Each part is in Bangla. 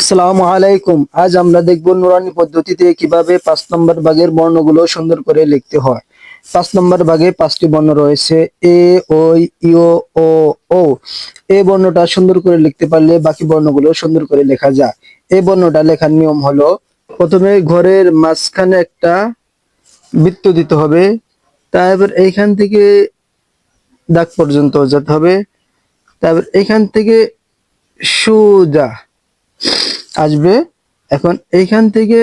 আসসালামু আলাইকুম। আজ আমরা দেখব নুরানি পদ্ধতিতে কীভাবে পাঁচ নম্বর ভাগের বর্ণগুলো সুন্দর করে লিখতে হয়। পাঁচ নম্বর ভাগে পাঁচটি বর্ণ রয়েছে, এ ওই ইও ও ও এ বর্ণটা সুন্দর করে লিখতে পারলে বাকি বর্ণগুলো সুন্দর করে লেখা যায়। এই বর্ণটা লেখার নিয়ম হলো, প্রথমে ঘরের মাঝখানে একটা বৃত্ত দিতে হবে, তারপর এইখান থেকে দাগ পর্যন্ত যেতে হবে, তারপর এইখান থেকে সোজা। আসবে। এখন এইখান থেকে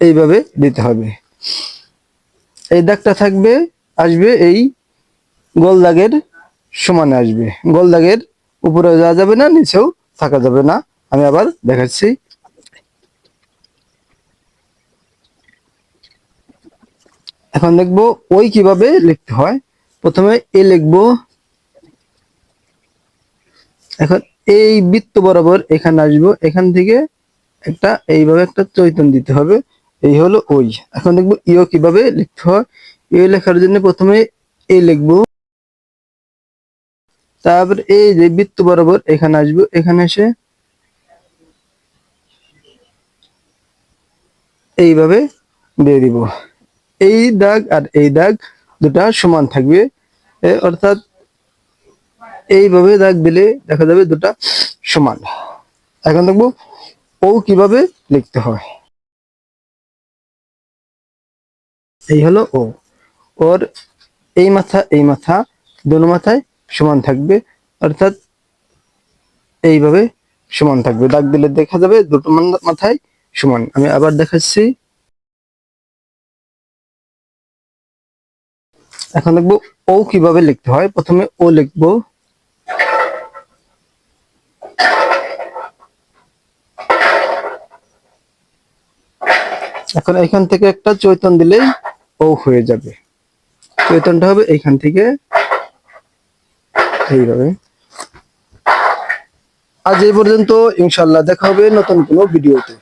এইভাবে দিতে হবে। এই দাগটা থাকবে, আসবে এই গোল দাগের সমানে আসবে। গোল দাগের উপরে যাওয়া যাবে না, নিচেও থাকা যাবে না। আমি আবার দেখাচ্ছি। এখন দেখব ওই কীভাবে লিখতে হয়। প্রথমে এ লিখব এখন এই বৃত্ত বরাবর এখানে আসব, এখান থেকে একটা এইভাবে একটা চৈতন দিতে হবে, এই হলো ওই। এখন দেখব ইও কীভাবে লিখতে হয়। ইও লেখার জন্য প্রথমে এ লিখব, তারপর এই যে বৃত্ত বরাবর এখানে আসব, এখানে এসে এইভাবে দিয়ে দিব। এই দাগ আর এই দাগ দুটা সমান থাকবে অর্থাৎ এইভাবে দাগ দিলে দেখা যাবে দুটা সমান। এখন দেখব ও কীভাবে লিখতে হয়। এই হলো ও। ওর এই মাথা এই মাথা, দোনো মাথায় সমান থাকবে। অর্থাৎ এইভাবে সমান থাকবে। দাগ দিলে দেখা যাবে দুটো মাথায় সমান। আমি আবার দেখাচ্ছি। এখন দেখব ও কীভাবে লিখতে হয়। প্রথমে ও লিখব। এখন এখান থেকে একটা চৈতন দিলেই ও হয়ে যাবে। চৈতনটা হবে এখান থেকে এইভাবে। আজ এই পর্যন্ত ইনশাল্লাহ দেখা হবে নতুন কোনো ভিডিওতে।